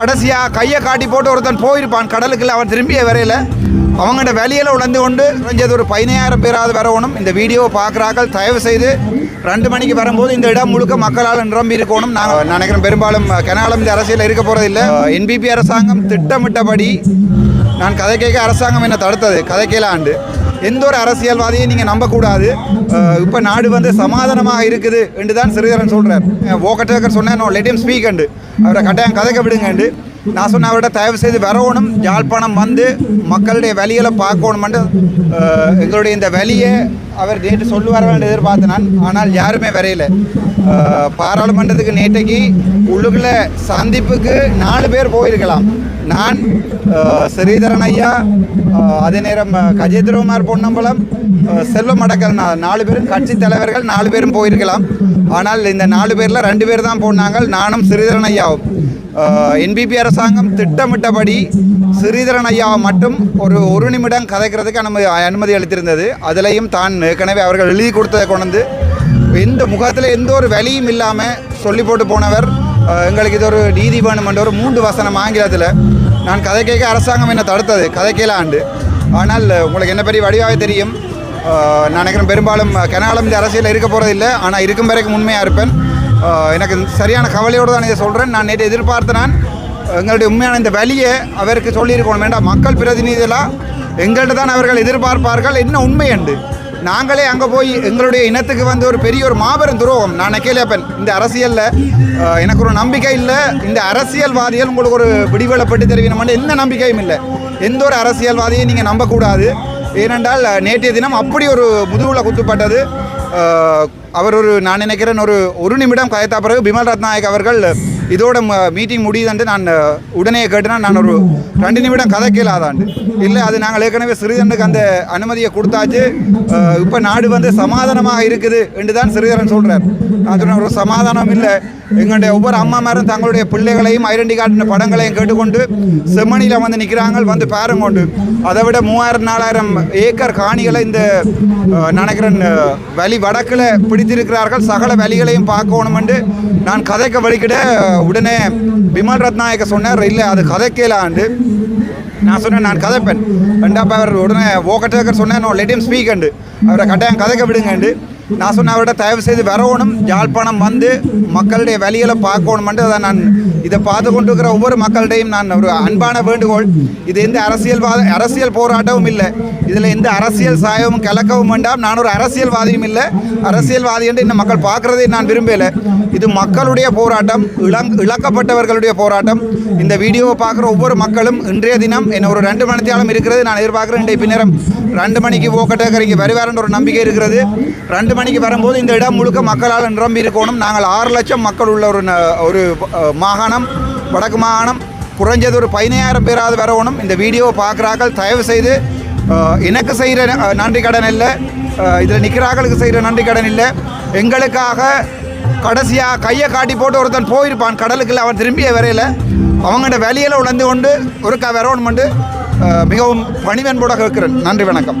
கடைசியாக கையை காட்டி போட்டு ஒருத்தன் போயிருப்பான். கடலுக்குள்ள அவன் திரும்பிய வரையில் அவங்கள்ட வெளியில உணர்ந்து கொண்டு குறைஞ்சது ஒரு பதினாயிரம் பேராவது வரணும் இந்த வீடியோவை பார்க்குறாக்கள் தயவு செய்து ரெண்டு மணிக்கு வரும்போது இந்த இடம் முழுக்க மக்களால் நிரம்பி இருக்கணும். நாங்கள் நினைக்கிறேன் பெரும்பாலும் கெனாலும் இந்த அரசியல் இருக்க போகிறதில்லை என்பிபி அரசாங்கம் திட்டமிட்டபடி நான் கதை கேட்க அரசாங்கம் என்ன தடுத்தது. கதை கேளாண்டு எந்த ஒரு அரசியல்வாதியும் நீங்கள் நம்பக்கூடாது. இப்போ நாடு வந்து சமாதானமாக இருக்குது என்று தான் சிறிதரன் சொல்கிறார் ஓக்கட்டேக்கர் சொன்னேன் லெட் இம் ஸ்பீக் அண்டு அவரை கட்டாயம் கதைக்க விடுங்கண்டு நான் சொன்ன அவர்கிட்ட தயவு செய்து வரவணும் யாழ்ப்பாணம் வந்து மக்களுடைய வழிகளை பார்க்கணுமென்று எங்களுடைய இந்த வழியை அவர் நேற்று சொல்லுவார் என்று எதிர்பார்த்து நான் ஆனால் யாருமே வரையில. பாராளுமன்றத்துக்கு நேற்றைக்கு உள்ளுக்குள்ள சந்திப்புக்கு நாலு பேர் போயிருக்கலாம். நான் ஸ்ரீதரன் ஐயா அதே நேரம் கஜேந்திரகுமார் பொன்னம்பலம் செல்வம் அடக்கல் நாலு பேரும் கட்சி தலைவர்கள் நாலு பேரும் போயிருக்கலாம். ஆனால் இந்த நாலு பேரில் ரெண்டு பேர் தான் போனாங்க. நானும் ஸ்ரீதரன் ஐயாவும். என்பிபி அரசாங்கம் திட்டமிட்டபடி ஸ்ரீதரன் ஐயாவை மட்டும் ஒரு ஒரு நிமிடம் கதைக்கிறதுக்கு அனுமதி அனுமதி அளித்திருந்தது. அதிலையும் தான் ஏற்கனவே அவர்கள் எழுதி கொடுத்ததை கொண்டு வந்து எந்த முகத்தில் எந்த ஒரு வழியும் இல்லாமல் சொல்லி போட்டு போனவர். எங்களுக்கு இது ஒரு நீதி வேணுமென்ற ஒரு மூன்று வசனம் ஆங்கிலத்தில். நான் கதை கேட்க அரசாங்கம் என்ன தடுத்தது. கதை கேள ஆண்டு ஆனால் உங்களுக்கு என்ன பெரிய வடிவாக தெரியும். நான் நினைக்கிறேன் பெரும்பாலும் கனாலம் இந்த அரசியலில் இருக்க போகிறதில்லை ஆனால் இருக்கும் வரைக்கும் உண்மையாக இருப்பேன். எனக்கு சரியான கவலையோடு தான் இதை சொல்கிறேன் நான் நேற்று எதிர்பார்த்த நான் எங்களுடைய உண்மையான இந்த வழியை அவருக்கு சொல்லியிருக்கணும் வேண்டாம். மக்கள் பிரதிநிதிகளாக எங்கள்கிட்ட தான் அவர்கள் எதிர்பார்ப்பார்கள். என்ன உண்மை உண்டு நாங்களே அங்கே போய் எங்களுடைய இனத்துக்கு வந்து ஒரு பெரிய ஒரு மாபெரும் துரோகம். நான் நெக்கேலியப்பன் இந்த அரசியலில் எனக்கு ஒரு நம்பிக்கை இல்லை. இந்த அரசியல்வாதிகள் உங்களுக்கு ஒரு விடிவெளப்பட்டு தெரிவிக்கணும் எந்த நம்பிக்கையும் இல்லை. எந்த ஒரு அரசியல்வாதியும் நீங்கள் நம்பக்கூடாது. ஏனென்றால் நேற்றைய தினம் அப்படி ஒரு முதுகுல குத்துப்பட்டது. அவர் ஒரு நான் நினைக்கிறேன் ஒரு ஒரு நிமிடம் கயத்தா பிறகு பிமல் ரத்நாயக் அவர்கள் இதோட மீட்டிங் முடியுதுன்ட்டு நான் உடனே கேட்டேன்னா நான் ஒரு ரெண்டு நிமிடம் கதை கேளாதாண்டு இல்லை அது நாங்கள் ஏற்கனவே சிறிதனுக்கு அந்த அனுமதியை கொடுத்தாச்சு. இப்போ நாடு வந்து சமாதானமாக இருக்குது என்று தான் சிறிதரன் சொல்கிறார் நான் சொன்ன ஒரு சமாதானம் இல்லை. எங்களுடைய ஒவ்வொரு அம்மாமாரும் தங்களுடைய பிள்ளைகளையும் ஐடென்டி காட்டின படங்களையும் கேட்டுக்கொண்டு செம்மணியில் வந்து நிற்கிறாங்க வந்து பாருங்கொண்டு அதை விட மூவாயிரம் நாலாயிரம் ஏக்கர் காணிகளை இந்த நினைக்கிறேன் வழி வடக்கில் பிடித்திருக்கிறார்கள். சகல வழிகளையும் பார்க்கணும் என்று நான் கதைக்க வழிக்கிட உடனே விமல் ரத்நாயக்க சொன்னார் இல்லை அது கதைக்கலாண்டு நான் சொன்னேன் நான் கதைப்பேன். ரெண்டாப்பா அவர் உடனே ஓக்கட்டேக்கர் சொன்னேன் நோ லெட் ஸ்பீக் அண்டு. அவரை கட்டாயம் கதைக்க விடுங்கண்டு. நான் சொன்ன அவர்கிட்ட தயவு செய்து வரணும் யாழ்ப்பாணம் வந்து மக்களுடைய வழிகளை பார்க்கணுமென்று அதை நான் இதை பார்த்து கொண்டு இருக்கிற ஒவ்வொரு மக்களிடையும் நான் ஒரு அன்பான வேண்டுகோள். இது எந்த அரசியல்வாத அரசியல் போராட்டமும் இல்லை. இதில் எந்த அரசியல் சாயமும் கலக்கவும் வேண்டாம். நான் ஒரு அரசியல்வாதியும் இல்லை. அரசியல்வாதி என்று இன்னும் மக்கள் பார்க்குறதை நான் விரும்பலை இது மக்களுடைய போராட்டம் இளங் இழக்கப்பட்டவர்களுடைய போராட்டம். இந்த வீடியோவை பார்க்குற ஒவ்வொரு மக்களும் இன்றைய தினம் என்ன ஒரு ரெண்டு மணித்தாலும் இருக்கிறது. நான் எதிர்பார்க்குறேன் இன்றைய பின்னரம் ரெண்டு மணிக்கு ஓக்கட்டேக்கர் இங்கே வருவார்ன்ற ஒரு நம்பிக்கை இருக்கிறது. ரெண்டு மணிக்கு வரும்போது இந்த இடம் முழுக்க மக்களால் நிரம்பி இருக்கணும். நாங்கள் ஆறு லட்சம் மக்கள் உள்ள ஒரு ஒரு மாகாணம் வடக்கு மாகாணம் குறைஞ்சது ஒரு பதினாயிரம் பேராவது வரணும். இந்த வீடியோவை பார்க்குறார்கள். தயவு செய்து எனக்கு செய்கிற நன்றி கடன் இல்லை. இதில் நிற்கிறார்களுக்கு செய்கிற நன்றி கடன் இல்லை. எங்களுக்காக கடைசியாக கையை காட்டி போட்டு ஒருத்தன் போயிருப்பான். கடலுக்குள்ள அவன் திரும்பிய வரையில் அவங்கள்ட்ட வெளியில் உணர்ந்து கொண்டு ஒரு க வரணுமெண்டு மிகவும் பணிவன்போட கேட்கிறேன். நன்றி வணக்கம்.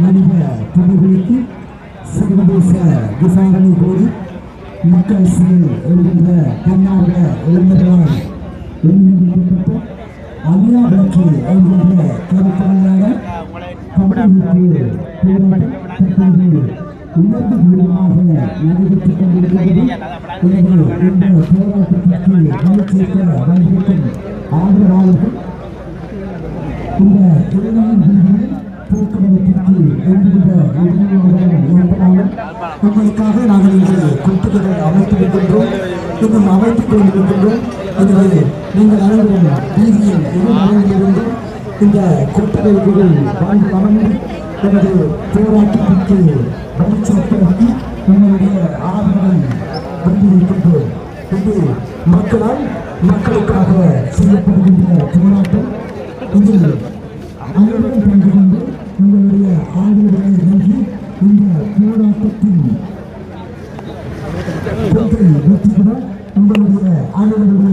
மனித துணிகளுக்கு சர்வதேச விசாரணை போது மக்கள் சிறை எழுகின்ற தன்னார்வ இளைஞர்களால் எழுந்திருக்கப்பட்ட ஒன்று ஐந்து கருத்தமையாக உணர்வு மூலமாக நடைபெற்றுக் கொண்டிருக்கிறது ஆதரவாளர்கள் இந்த உங்களுக்காக நாங்கள் இங்கே குட்டுகளை அமைத்து இருக்கின்றோம் இன்னும் அமைத்துக் கொண்டிருக்கின்றோம். எனவே நீங்கள் அனைவரும் வீதியில் இருந்து இந்த கொட்டகைகள் வாழ்ந்து அமர்ந்து எனது போராட்டத்திற்கு வழிச்செலுத்தி உங்களுடைய ஆதரவை வந்திருக்கின்றோம் இது மக்களால் மக்களுக்காக செய்யப்படுகின்ற போராட்டம். இதில் அனைவரும் கலந்து கொண்டு உங்களுடைய ஆதரவுகளை நல்கி இந்த போராட்டம் Hallelujah.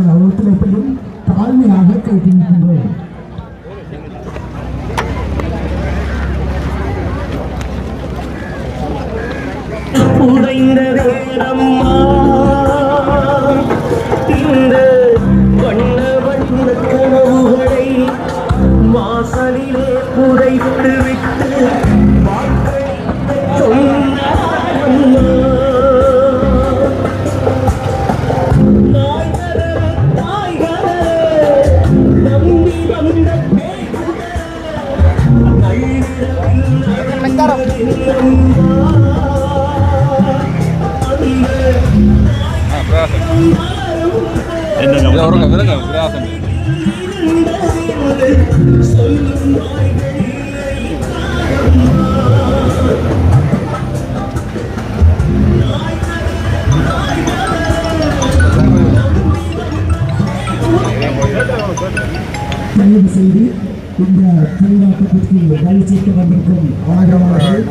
விலங்க விலங்க விலாசம் தயவு செய்து இந்த சேர்க்க வந்திருக்கும் ஆதரவாளர்கள்